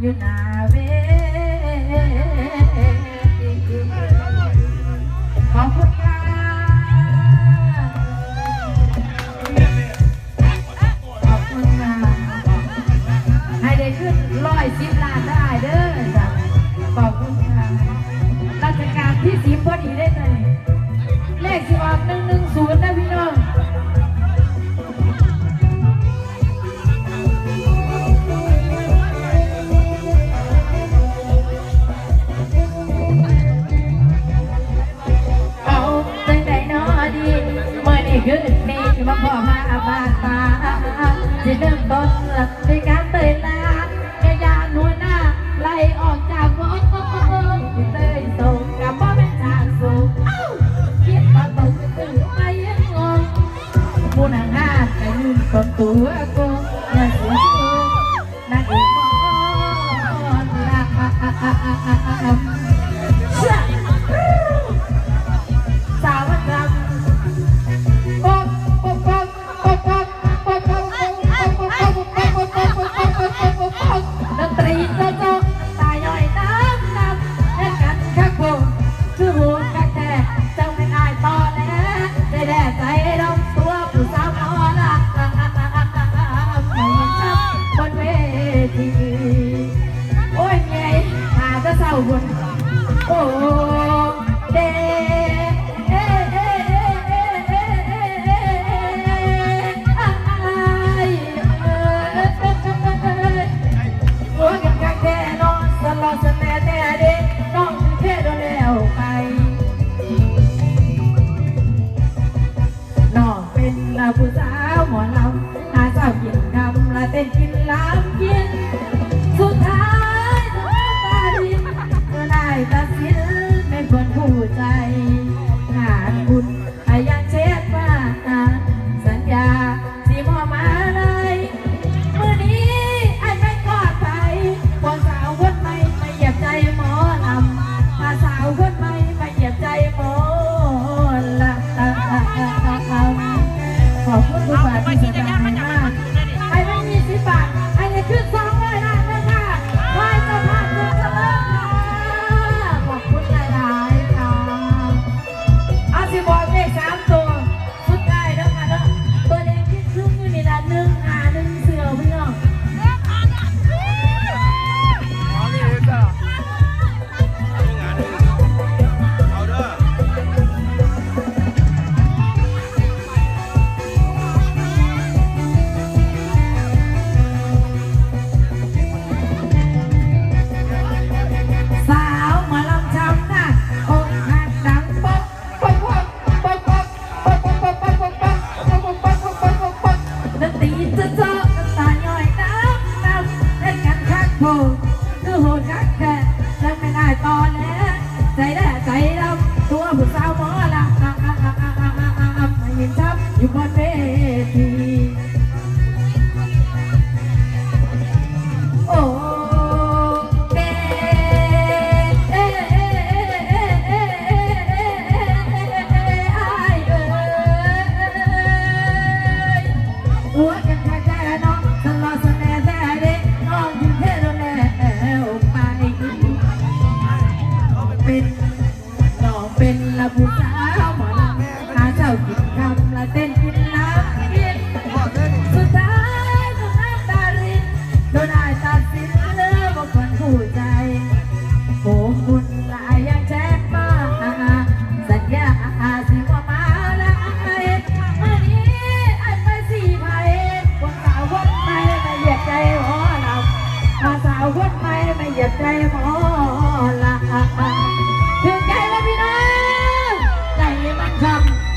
như là เกิดเมฆมาพ่อมาบาตาสิเริ่มต้นในการเตยลานกยาหนหัวหน้าไล่ออกจากวงเตยส่งกับพ่อแม่ทางสูงเอ้าคิดมตกตื่นไปยังงงผู้นางห้าแต่ยืนคนตัวกู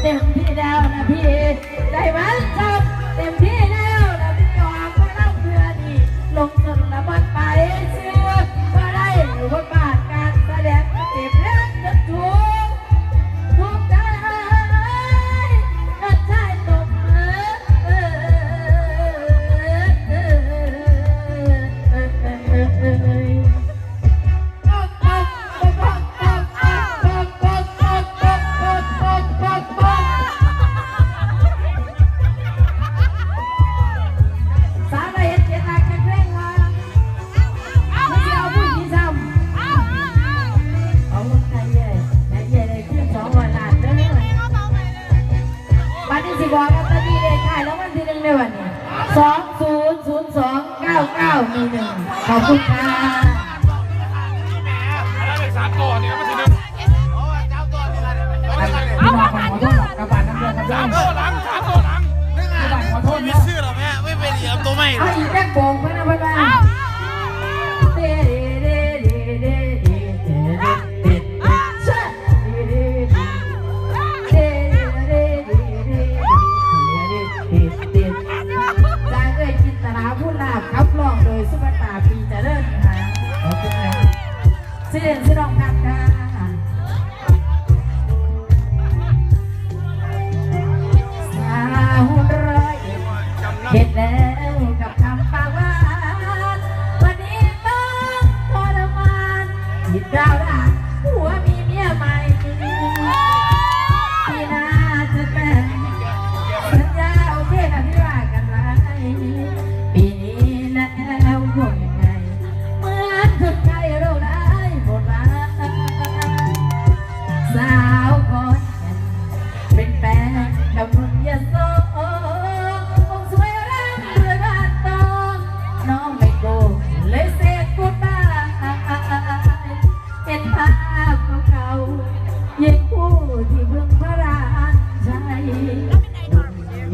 เต็มพี่แล้วนะพี่ ใจมันใจ วันนี้สองศูนย์ศูนย์สองเก้าเก้าหนึ่งหนึ่งขอบคุณค่ะเามาผ่านกันกระบาดน้ำเลือดกระบาดน้ำเลือดกระบาดขอโทษมีชื่อหรอแม่ไม่เป็นเหลี่ยมตัวไม่เอาอีกแม่โกง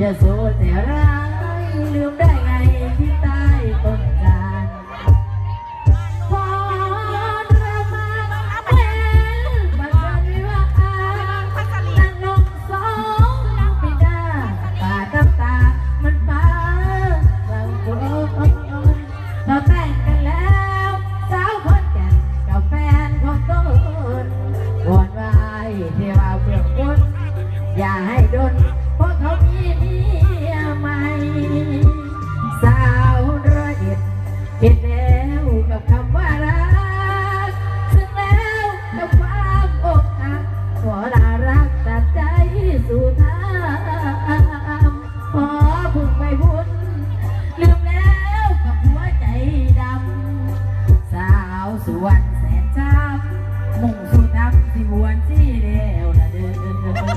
ยโสเสรา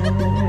Thank you.